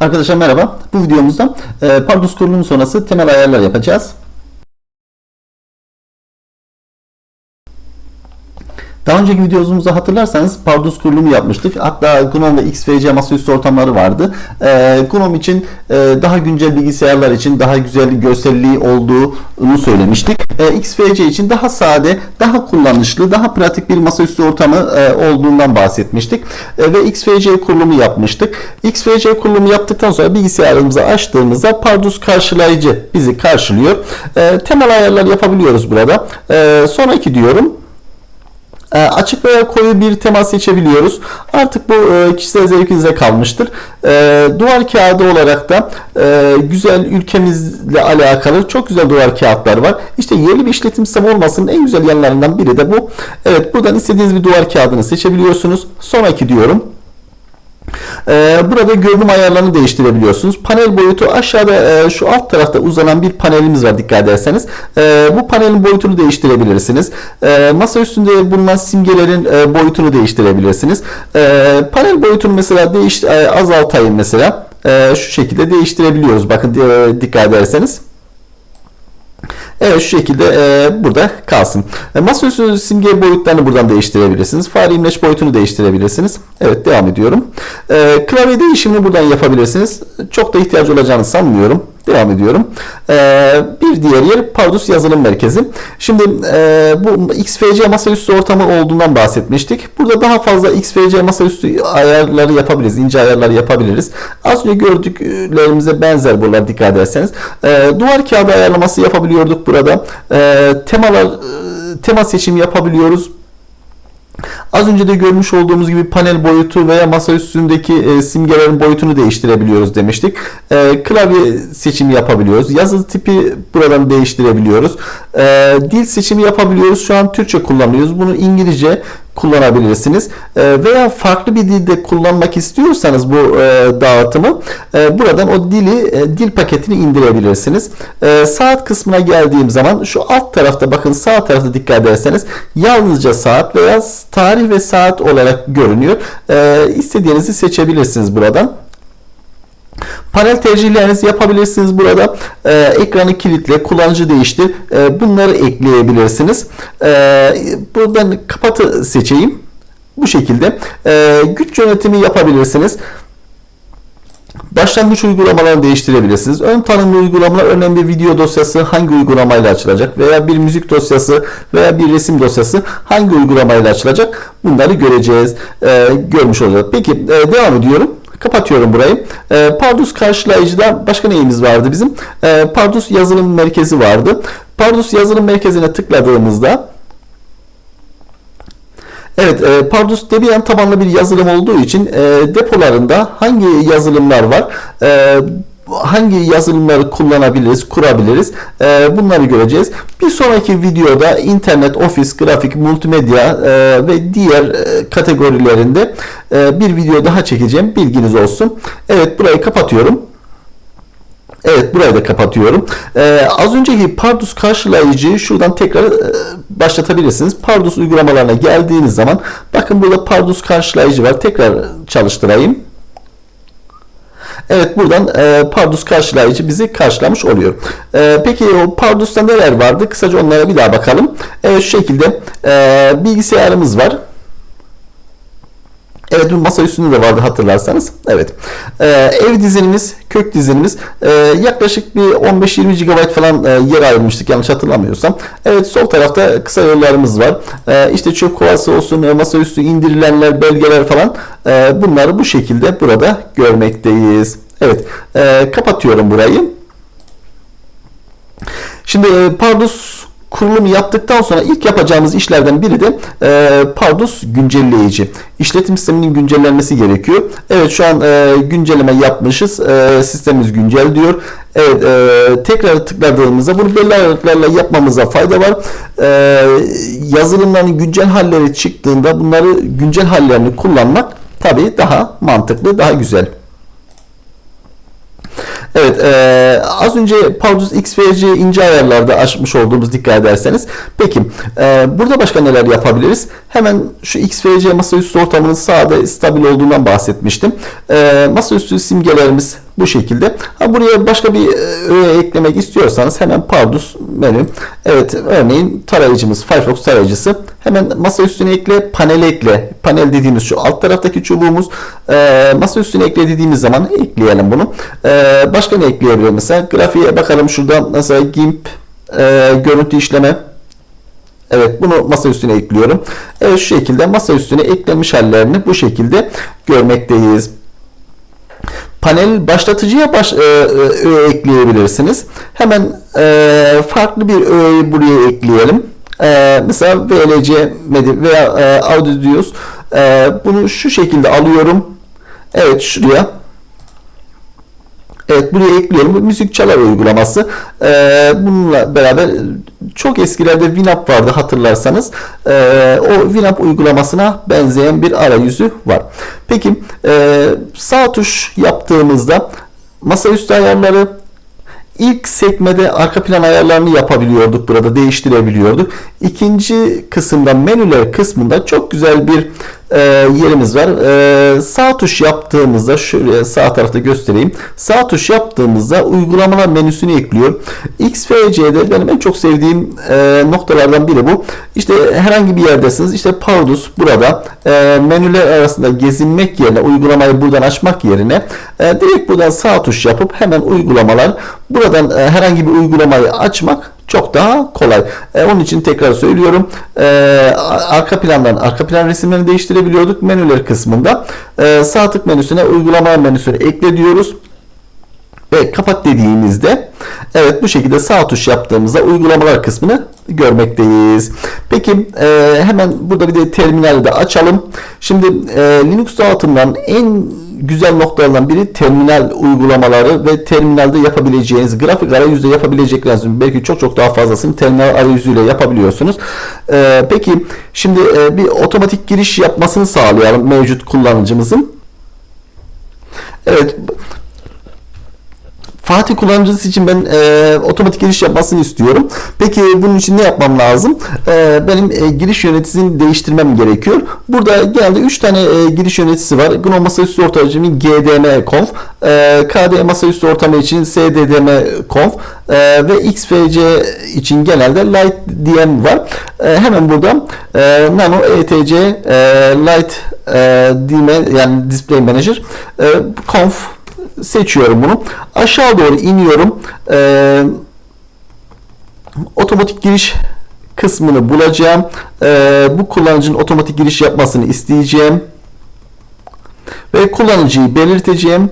Arkadaşlar merhaba. Bu videomuzda e, Pardus kurulumu sonrası temel ayarlar yapacağız. Daha önceki videomuzda hatırlarsanız Pardus kurulumu yapmıştık. Hatta GNOME ve XFC masaüstü ortamları vardı. Ee, GNOME için e, daha güncel bilgisayarlar için daha güzel görselliği olduğunu söylemiştik. Ee, XFC için daha sade, daha kullanışlı, daha pratik bir masaüstü ortamı e, olduğundan bahsetmiştik. E, ve XFC kurulumu yapmıştık. XFC kurulumu yaptıktan sonra bilgisayarımızı açtığımızda Pardus karşılayıcı bizi karşılıyor. E, temel ayarlar yapabiliyoruz burada. E, sonraki diyorum. E, açık veya koyu bir tema seçebiliyoruz. Artık bu e, kişisel zevkinize kalmıştır. E, duvar kağıdı olarak da güzel ülkemizle alakalı çok güzel duvar kağıtlar var. İşte yerli bir işletim sistemi olmasının en güzel yanlarından biri de bu. Evet buradan istediğiniz bir duvar kağıdını seçebiliyorsunuz. Sonraki diyorum. Ee, burada görünüm ayarlarını değiştirebiliyorsunuz. Panel boyutu aşağıda e, şu alt tarafta uzanan bir panelimiz var dikkat ederseniz. Ee, bu panelin boyutunu değiştirebilirsiniz. Ee, masa üstünde bulunan simgelerin e, boyutunu değiştirebilirsiniz. Panel boyutunu mesela değiş e, azaltayım mesela. Şu şekilde değiştirebiliyoruz. Bakın dikkat ederseniz. Evet şu şekilde e, burada kalsın. E, masaüstü simge boyutlarını buradan değiştirebilirsiniz. Fare imleç boyutunu değiştirebilirsiniz. Evet devam ediyorum. E, klavye değişimini buradan yapabilirsiniz. Çok da ihtiyaç olacağını sanmıyorum. Devam ediyorum. Ee, bir diğer yer Pardus Yazılım Merkezi. Şimdi e, bu XFC masaüstü ortamı olduğundan bahsetmiştik. Burada daha fazla XFC masaüstü ayarları yapabiliriz. ince ayarları yapabiliriz. Az önce gördüklerimize benzer buralar dikkat ederseniz. Ee, duvar kağıdı ayarlaması yapabiliyorduk burada. Ee, temalar e, tema seçimi yapabiliyoruz. Az önce de görmüş olduğumuz gibi panel boyutu veya masa üstündeki e, simgelerin boyutunu değiştirebiliyoruz demiştik. E, klavye seçimi yapabiliyoruz. Yazı tipi buradan değiştirebiliyoruz. E, dil seçimi yapabiliyoruz. Şu an Türkçe kullanıyoruz. Bunu İngilizce kullanabilirsiniz. E, veya farklı bir dilde kullanmak istiyorsanız bu e, dağıtımı e, buradan o dili e, dil paketini indirebilirsiniz. E, saat kısmına geldiğim zaman şu alt tarafta bakın sağ tarafta dikkat ederseniz yalnızca saat veya tarih ve saat olarak görünüyor. E, istediğinizi seçebilirsiniz buradan. Panel tercihlerinizi yapabilirsiniz burada. E, ekranı kilitle, kullanıcı değiştir. E, bunları ekleyebilirsiniz. E, buradan kapatı seçeyim. Bu şekilde. E, güç yönetimi yapabilirsiniz. Başlangıç uygulamalarını değiştirebilirsiniz. Ön tanımlı uygulamalar örneğin bir video dosyası hangi uygulamayla açılacak veya bir müzik dosyası veya bir resim dosyası hangi uygulamayla açılacak bunları göreceğiz, e, görmüş olacağız. Peki e, devam ediyorum. Kapatıyorum burayı. E, Pardus karşılayıcıda başka neyimiz vardı bizim? E, Pardus yazılım merkezi vardı. Pardus yazılım merkezine tıkladığımızda Evet, e, Pardus Debian tabanlı bir yazılım olduğu için e, depolarında hangi yazılımlar var? E, hangi yazılımları kullanabiliriz, kurabiliriz e, bunları göreceğiz. Bir sonraki videoda internet, ofis, grafik, multimedya e, ve diğer e, kategorilerinde e, bir video daha çekeceğim. Bilginiz olsun. Evet burayı kapatıyorum. Evet burayı da kapatıyorum. Ee, az önceki Pardus karşılayıcıyı şuradan tekrar e, başlatabilirsiniz. Pardus uygulamalarına geldiğiniz zaman bakın burada Pardus karşılayıcı var. Tekrar çalıştırayım. Evet buradan e, Pardus karşılayıcı bizi karşılamış oluyor. E, peki o Pardus'ta neler vardı? Kısaca onlara bir daha bakalım. Evet şu şekilde e, bilgisayarımız var. Evet masa üstünde de vardı hatırlarsanız. Evet. Ee, ev dizinimiz, kök dizinimiz e, yaklaşık bir 15-20 GB falan e, yer ayırmıştık yanlış hatırlamıyorsam. Evet sol tarafta kısa yollarımız var. E, işte çöp kovası olsun, e, masaüstü indirilenler, belgeler falan e, bunları bu şekilde burada görmekteyiz. Evet. E, kapatıyorum burayı. Şimdi e, Pardus kurulumu yaptıktan sonra ilk yapacağımız işlerden biri de e, Pardus güncelleyici. İşletim sisteminin güncellenmesi gerekiyor. Evet şu an e, güncelleme yapmışız. E, sistemimiz güncel diyor. Evet e, tekrar tıkladığımızda bunu belli aralıklarla yapmamıza fayda var. E, yazılımların güncel halleri çıktığında bunları güncel hallerini kullanmak tabii daha mantıklı, daha güzel. Evet e, az önce Pardus XFC ince ayarlarda açmış olduğumuz dikkat ederseniz. Peki e, burada başka neler yapabiliriz? Hemen şu XFC masaüstü ortamının sağda stabil olduğundan bahsetmiştim. E, masaüstü simgelerimiz Bu şekilde. Ha, buraya başka bir e, öğe eklemek istiyorsanız hemen Pardus menü. Evet örneğin tarayıcımız Firefox tarayıcısı. Hemen masa üstüne ekle, panel ekle. Panel dediğimiz şu alt taraftaki çubuğumuz. E, masa üstüne ekle dediğimiz zaman ekleyelim bunu. E, başka ne ekleyebilirim mesela? Grafiğe bakalım şurada mesela GIMP e, görüntü işleme Evet bunu masa üstüne ekliyorum. Evet şu şekilde masa üstüne eklenmiş hallerini bu şekilde görmekteyiz. Panel başlatıcıya baş, e, e, öğe ekleyebilirsiniz. Hemen e, farklı bir öğeyi buraya ekleyelim. E, mesela VLC Medi veya e, Audius e, bunu şu şekilde alıyorum. Evet şuraya Evet buraya ekliyorum. Bu müzik çalar uygulaması. Ee, bununla beraber çok eskilerde Winamp vardı hatırlarsanız. Ee, o Winamp uygulamasına benzeyen bir arayüzü var. Peki e, sağ tuş yaptığımızda masaüstü ayarları ilk sekmede arka plan ayarlarını yapabiliyorduk burada değiştirebiliyorduk. İkinci kısımda menüler kısmında çok güzel bir e, yerimiz var. E, sağ tuş yaptığımızda şöyle sağ tarafta göstereyim. Sağ tuş yaptığımızda uygulamalar menüsünü ekliyor. XFC'de benim en çok sevdiğim e, noktalardan biri bu. İşte herhangi bir yerdesiniz. İşte Pardus burada e, menüler arasında gezinmek yerine uygulamayı buradan açmak yerine e, direkt buradan sağ tuş yapıp hemen uygulamalar buradan e, herhangi bir uygulamayı açmak çok daha kolay. E, onun için tekrar söylüyorum. E, arka plandan arka plan resimlerini değiştirebiliyorduk. Menüler kısmında e, sağ tık menüsüne uygulama menüsünü ekle diyoruz ve kapat dediğimizde evet bu şekilde sağ tuş yaptığımızda uygulamalar kısmını görmekteyiz. Peki e, hemen burada bir de terminali de açalım. Şimdi e, Linux dağıtımdan en güzel noktalardan biri terminal uygulamaları ve terminalde yapabileceğiniz grafik arayüzde yapabilecekleriniz belki çok çok daha fazlasını terminal arayüzüyle yapabiliyorsunuz. E, peki şimdi e, bir otomatik giriş yapmasını sağlayalım mevcut kullanıcımızın. Evet Fatih kullanıcısı için ben e, otomatik giriş yapmasını istiyorum. Peki bunun için ne yapmam lazım? E, benim e, giriş yöneticisini değiştirmem gerekiyor. Burada genelde 3 tane e, giriş yöneticisi var. GNOME masaüstü ortamı GDM Conf, e, KDE masaüstü ortamı için SDDM Conf e, ve XFC için genelde Light DM var. E, hemen burada e, Nano ETC e, Light e, DM yani Display Manager e, Conf seçiyorum bunu. Aşağı doğru iniyorum. Ee, otomatik giriş kısmını bulacağım. Ee, bu kullanıcının otomatik giriş yapmasını isteyeceğim. Ve kullanıcıyı belirteceğim.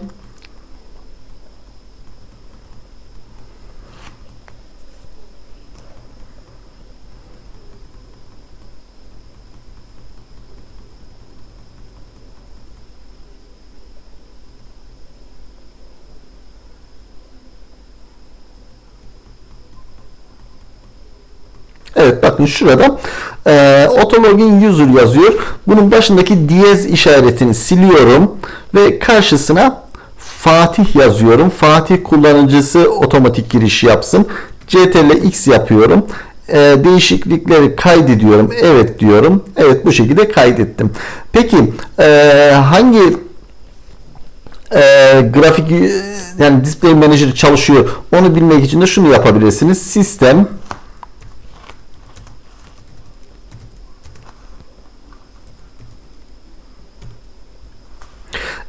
Evet bakın şurada e, autologin user yazıyor. Bunun başındaki diyez işaretini siliyorum ve karşısına Fatih yazıyorum. Fatih kullanıcısı otomatik giriş yapsın. CTRL X yapıyorum. E, değişiklikleri kaydediyorum. Evet diyorum. Evet bu şekilde kaydettim. Peki e, hangi e, grafik yani display manager çalışıyor onu bilmek için de şunu yapabilirsiniz. Sistem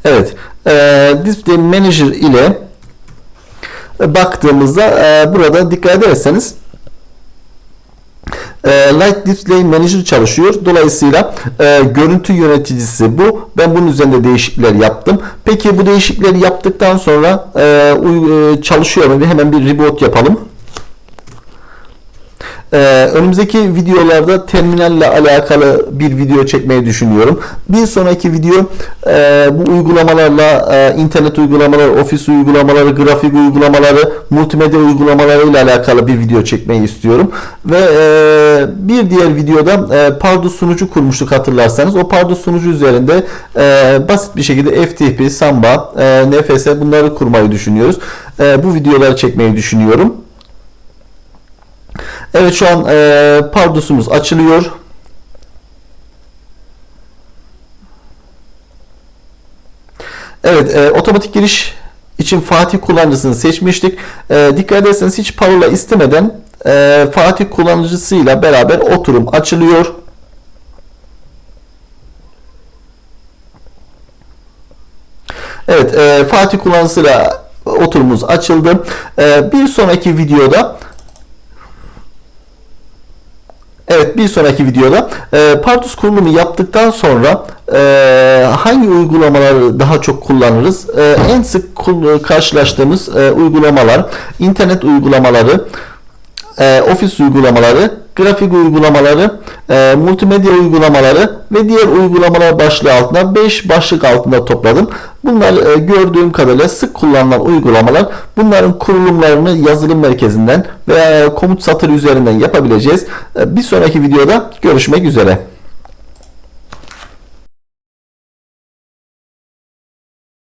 Evet. E, Display Manager ile baktığımızda e, burada dikkat ederseniz e, Light Display Manager çalışıyor. Dolayısıyla e, görüntü yöneticisi bu. Ben bunun üzerinde değişiklikler yaptım. Peki bu değişiklikleri yaptıktan sonra e, e, çalışıyor mu? Hemen bir reboot yapalım. Ee, önümüzdeki videolarda terminalle alakalı bir video çekmeyi düşünüyorum. Bir sonraki video e, bu uygulamalarla e, internet uygulamaları, ofis uygulamaları, grafik uygulamaları, multimedya uygulamaları ile alakalı bir video çekmeyi istiyorum. Ve e, bir diğer videoda e, Pardus sunucu kurmuştuk hatırlarsanız. O Pardus sunucu üzerinde e, basit bir şekilde FTP, Samba, e, NFS bunları kurmayı düşünüyoruz. E, bu videoları çekmeyi düşünüyorum. Evet şu an e, pardusumuz açılıyor. Evet e, otomatik giriş için Fatih kullanıcısını seçmiştik. E, dikkat ederseniz hiç parola istemeden e, Fatih kullanıcısıyla beraber oturum açılıyor. Evet, e, Fatih kullanıcısıyla oturumumuz açıldı. E, bir sonraki videoda Evet bir sonraki videoda e, Pardus kurulumu yaptıktan sonra e, hangi uygulamaları daha çok kullanırız? E, en sık karşılaştığımız e, uygulamalar, internet uygulamaları, e, ofis uygulamaları, grafik uygulamaları, e, multimedya uygulamaları ve diğer uygulamalar başlığı altında 5 başlık altında topladım. Bunlar e, gördüğüm kadarıyla sık kullanılan uygulamalar. Bunların kurulumlarını yazılım merkezinden veya komut satır üzerinden yapabileceğiz. E, bir sonraki videoda görüşmek üzere.